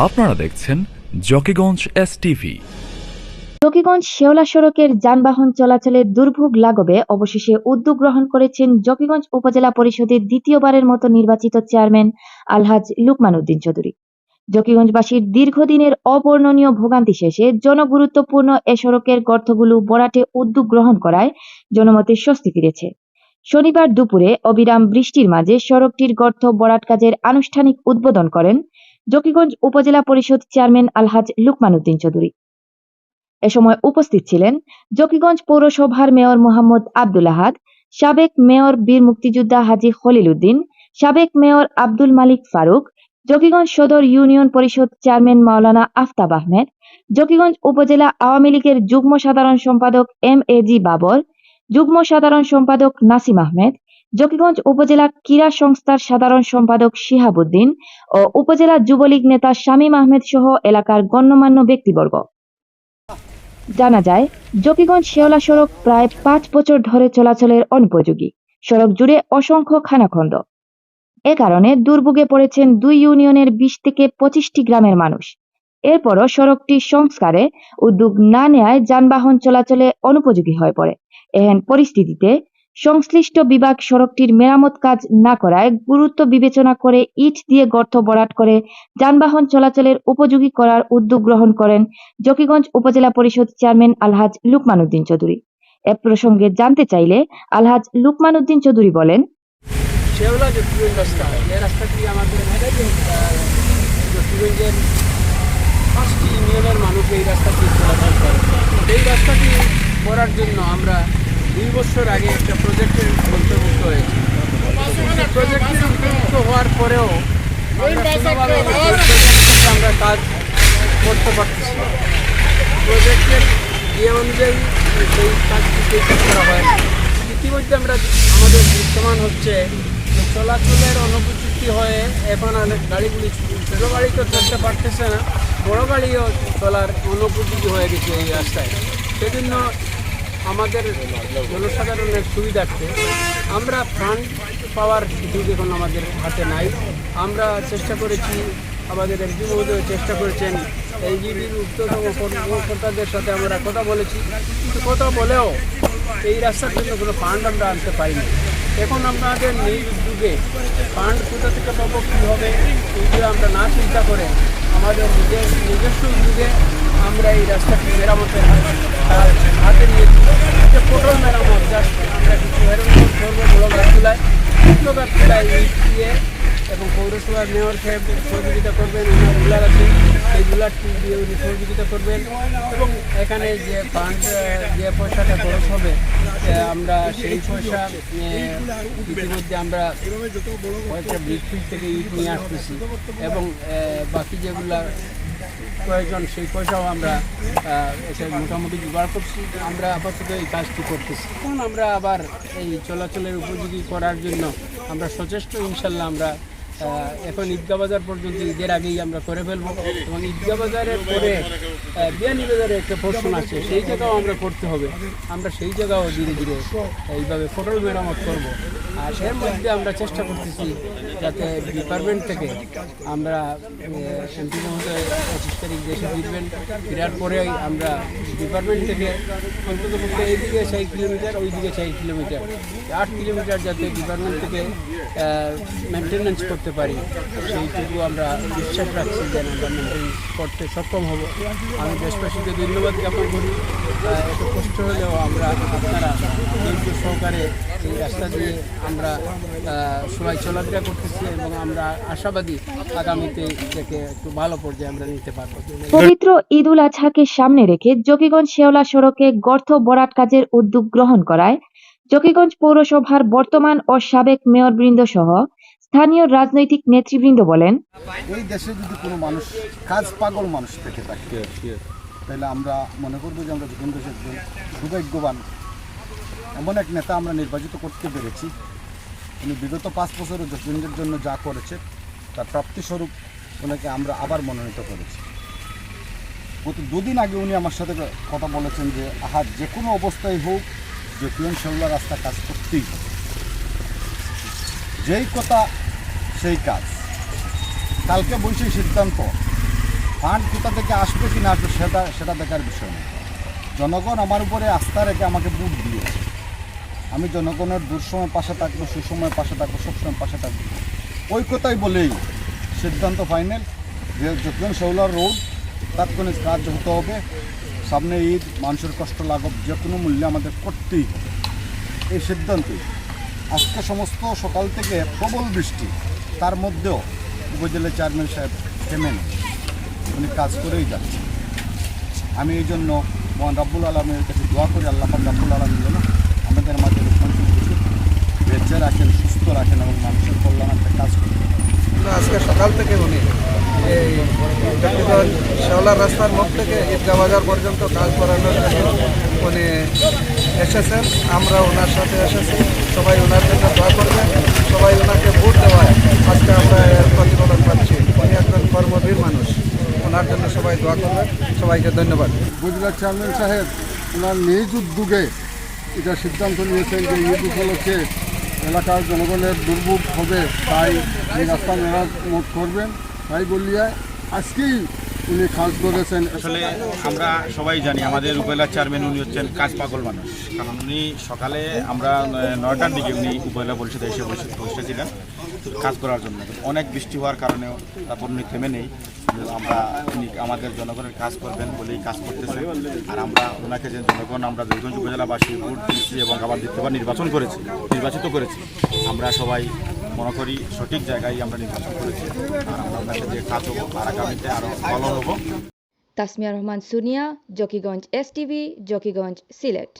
আপনারা দেখছেন Zakiganj S TV Zakiganj Sheola সড়কের যানবাহন চলাচলে দুর্ভোগ লাঘবে অবশেষে উদ্যোগ গ্রহণ করেছেন জকিগঞ্জ উপজেলা পরিষদের দ্বিতীয়বারের মতো নির্বাচিত চেয়ারম্যান আলহাজ লুকমান উদ্দিন চৌধুরী। জকিগঞ্জবাসীর দীর্ঘদিনের অবর্ণনীয় ভোগান্তি শেষে জনগুরুত্বপূর্ণ এ সড়কের গর্তগুলো বরাটে উদ্যোগ গ্রহণ করায় জনমতে স্বস্তি ফিরেছে। শনিবার দুপুরে অবিরাম বৃষ্টির মাঝে সড়কটির গর্ত বরাট কাজের আনুষ্ঠানিক উদ্বোধন করেন জকিগঞ্জ উপজেলা পরিষদ চেয়ারম্যান আলহাজ লুকমান উদ্দিন চৌধুরী। এ সময় উপস্থিত ছিলেন জকিগঞ্জ পৌরসভার মেয়র মোহাম্মদ আব্দুল আহাদ, সাবেক মেয়র বীর মুক্তিযোদ্ধা হাজী খলিল উদ্দিন, সাবেক মেয়র আব্দুল মালিক ফারুক, জকিগঞ্জ সদর ইউনিয়ন পরিষদ চেয়ারম্যান মাওলানা আফতাব আহমেদ, জকিগঞ্জ উপজেলা আওয়ামী লীগের যুগ্ম সাধারণ সম্পাদক এম এ জি বাবর, যুগ্ম সাধারণ সম্পাদক নাসিম আহমেদ জকিগঞ্জ উপজেলা ক্রীড়া সংস্থার সাধারণ সম্পাদক শিহাবুদ্দিন ও উপজেলা যুবলীগ নেতা শামীম আহমেদ সহ এলাকার গণ্যমান্য ব্যক্তিবর্গ। জানা যায়, জকিগঞ্জ শেওলা সড়ক প্রায় পাঁচ বছর ধরে চলাচলের অনুপযোগী। সড়ক জুড়ে অসংখ্য খানাখন্দ। এ কারণে দুর্ভোগে পড়েছেন দুই ইউনিয়নের বিশ থেকে পঁচিশটি গ্রামের মানুষ। এরপরও সড়কটি সংস্কারে উদ্যোগ না নেয়ায় যানবাহন চলাচলে অনুপযোগী হয়ে পড়ে। এহেন পরিস্থিতিতে সংশ্লিষ্ট বিভাগ সড়কটির মেরামত কাজ না করায় গুরুত্ব বিবেচনা করে ইট দিয়ে গর্ত বরাট করে যানবাহন চলাচলের উপযোগী করার উদ্যোগ গ্রহণ করেন জকিগঞ্জ উপজেলা পরিষদ চেয়ারম্যান আলহাজ লুকমান উদ্দিন চৌধুরী। এ প্রসঙ্গে জানতে চাইলে আলহাজ লুকমান উদ্দিন চৌধুরী বলেন মানুষ এই রাস্তাটি চলাচল করে। এই রাস্তাটি করার জন্য আমরা দুই বছর আগে একটা প্রজেক্টের অন্তর্ভুক্ত হয়েছি। প্রজেক্টের অন্তর্ভুক্ত হওয়ার পরেও আমরা কাজ করতে পারতেছি প্রজেক্টের যে অনুযায়ী সেই কাজটি করা হয় ইতিমধ্যে আমরা আমাদের দৃশ্যমান হচ্ছে চলাচলের অনুপযুক্তি হয়ে এখন অনেক গাড়িগুলি ছোটো গাড়ি তো চলতে পারতেছে না, বড় গাড়িও চলার অনুপযোগী হয়ে গেছে এই রাস্তায়। সেজন্য আমাদের জনসাধারণের সুবিধার্থে আমরা ফান্ড পাওয়ার সুযোগ এখন আমাদের হাতে নাই। আমরা চেষ্টা করেছি, আমাদের এমপি মহোদয় চেষ্টা করেছেন এইচডিবির উচ্চতম কর্মকর্তাদের সাথে আমরা কথা বলেছি। কিন্তু কথা বলেও এই রাস্তার জন্য কোনো ফান্ড আমরা আনতে পারিনি এখন আপনাদের নিজ উদ্যোগে ফান্ড কোথা থেকে পাবো, কী হবে, এইগুলো আমরা না চিন্তা করে আমাদের নিজের নিজস্ব উদ্যোগে আমরা এই রাস্তাটি মেরামতের হাতে নিয়েছি যে পটল মেরামত আমরা কিছু করব ইট দিয়ে এবং পৌরসভার মেয়র সাহেব সহযোগিতা করবেন ওনার রুলার আছে, সেই রুলারটি দিয়ে উনি সহযোগিতা করবেন। এবং এখানে যে যে পয়সাটা খরচ হবে আমরা সেই পয়সা ইতিমধ্যে আমরা কয়েকটা থেকে ইট নিয়ে আসতেছি। এবং বাকি যেগুলা প্রয়োজন সেই পয়সাও আমরা এসে মোটামুটি জোগাড় করছি। আমরা আপাতত এই কাজটি করতেছি। এখন আমরা আবার এই চলাচলের উপযোগী করার জন্য আমরা সচেষ্ট, ইনশাল্লাহ আমরা এখন ঈদগা বাজার পর্যন্ত ঈদের আগেই আমরা করে ফেলব। এবং ঈদগা বাজারের পরে বিয়ানী বাজারে একটা পোর্শন আছে, সেই জায়গাও আমরা করতে হবে। আমরা সেই জায়গাও ধীরে ধীরে এইভাবে ফটল মেরামত করব। আর এর মধ্যে আমরা চেষ্টা করতেছি যাতে ডিপার্টমেন্ট থেকে আমরা এমপি মহোদয় পঁচিশ তারিখ দেশে ফিরবেন। ফেরার পরেই আমরা ডিপার্টমেন্ট থেকে অন্তত পক্ষে এইদিকে চার কিলোমিটার, ওইদিকে চার কিলোমিটার, আট কিলোমিটার যাতে ডিপার্টমেন্ট থেকে মেনটেন্যান্স করতে পারি। সেইটুকু আমরা বিশ্বাস রাখছি যেন আমরা মেনটেন্যান্স করতে সক্ষম হব। আমি দেশবাসীকে ধন্যবাদ জ্ঞাপন করি। একটু কষ্ট হলেও আমরা আপনারা ধৈর্য সহকারে এই রাস্তা দিয়ে আমরা সবাই চলাফেরা করতেছি এবং আমরা আশাবাদী আগামীতে থেকে একটু ভালো পর্যায়ে আমরা নিতে পারব। পবিত্র ঈদ উল আজহাকে সামনে রেখে জকিগঞ্জ শেওলা সড়কে গর্ত বরাট কাজের উদ্যোগ গ্রহণ করায় জকিগঞ্জ পৌরসভার বর্তমান ও সাবেক মেয়রবৃন্দ সহ স্থানীয় রাজনৈতিক নেতৃবৃন্দ বলেন এই দেশে যদি কোনো মানুষ কাজ পাগল মানুষ থেকে থাকে তাহলে আমরা মনে করব যে আমরা একজন সৌভাগ্যবান এমন এক নেতা আমরা নির্বাচিত করতে পেরেছি। উনি বিগত পাঁচ বছরে যশবন্দের জন্য যা করেছে, তার প্রাপ্তিস্বরূপ ওনাকে আমরা আবার মনোনীত করেছি। গত দুদিন আগে উনি আমার সাথে কথা বলেছেন যে, আহা, যে কোনো অবস্থায় হোক, যে পিএন শেওলা রাস্তা কাজ করতেই হবে। যেই কথা, সেই কাজ। কালকে বসে সিদ্ধান্ত। ফান্ড কোথা থেকে আসবে কি না আসবে, সেটা সেটা দেখার বিষয় না জনগণ আমার উপরে আস্থা রেখে আমাকে বুট দিয়েছে। আমি জনগণের দুঃসময় পাশে থাকব, সুসময় পাশে থাকব, সবসময় পাশে থাকব। ওই কথাই বলেই সিদ্ধান্ত ফাইনাল যে যখন শেওলার রোড, তাৎক্ষণিক কাজ হতে হবে। সামনে ঈদ, মানুষের কষ্ট লাঘব, যে কোনো মূল্যে আমাদের করতেই হবে। এই সিদ্ধান্তে আজকে সমস্ত সকাল থেকে প্রবল বৃষ্টি, তার মধ্যেও উপজেলা চেয়ারম্যান সাহেব থেমে নেই উনি কাজ করেই যাচ্ছে আমি এই জন্য মহান রাব্বুল আলমের কাছে দোয়া করি, আল্লাহ রাব্বুল আলম যেন আমাদের মাঝে লোকমানকে কিছু বেঁচে রাখেন সুস্থ রাখেন এবং মানুষের কল্যাণার্থে কাজ করেন আজকে সকাল থেকে উনি এই চট্টগ্রাম শেওলা রাস্তার মুখ থেকে ঈদগাহ বাজার পর্যন্ত কাজ করানোর জন্য উনি এসেছেন। আমরা ওনার সাথে এসেছি। সবাই ওনার জন্য দোয়া করবেন। সবাই ওনাকে ভোট দেওয়ায় আজকে আমরা এর প্রতিফলন পাচ্ছি। উনি একজন কর্মবীর মানুষ। ওনার জন্য সবাই দোয়া করবেন। সবাইকে ধন্যবাদ। উপজেলা চেয়ারম্যান সাহেব ওনার নিজ উদ্যোগে এটা সিদ্ধান্ত নিয়েছেন যে ঈদ উপলক্ষে এলাকার জনগণের দুর্ভোগ হবে, তাই এই রাস্তা মেরামত করবেন। তাই বলিয়া আজকেই উনি কাজ করেছেন। আসলে আমরা সবাই জানি, আমাদের উপজেলার চেয়ারম্যান উনি হচ্ছেন কাজ পাগল মানুষ। কারণ উনি সকালে আমরা নয়টার দিকে উনি উপজেলা পরিষদে এসে বসে বসেছিলেন কাজ করার জন্য। অনেক বৃষ্টি হওয়ার কারণেও তারপর উনি থেমে নেই। আমরা, উনি আমাদের জনগণের কাজ করবেন বলেই কাজ করতেছে। আর আমরা ওনাকে যে জনগণ আমরা দুর্গঞ্জ উপজেলাবাসী ভোট দিচ্ছি এবং আবার দ্বিতীয়বার নির্বাচন করেছি, নির্বাচিত করেছি, আমরা সবাই মনে করি সঠিক জায়গায় আমরা নির্বাচন করেছি। আর আমরা ওনাকে দিয়ে কাজ হব আর আগামীতে আরও ভালো হব। Tasmia Rahman, Sunia, Zakiganj S TV Zakiganj Sylhet.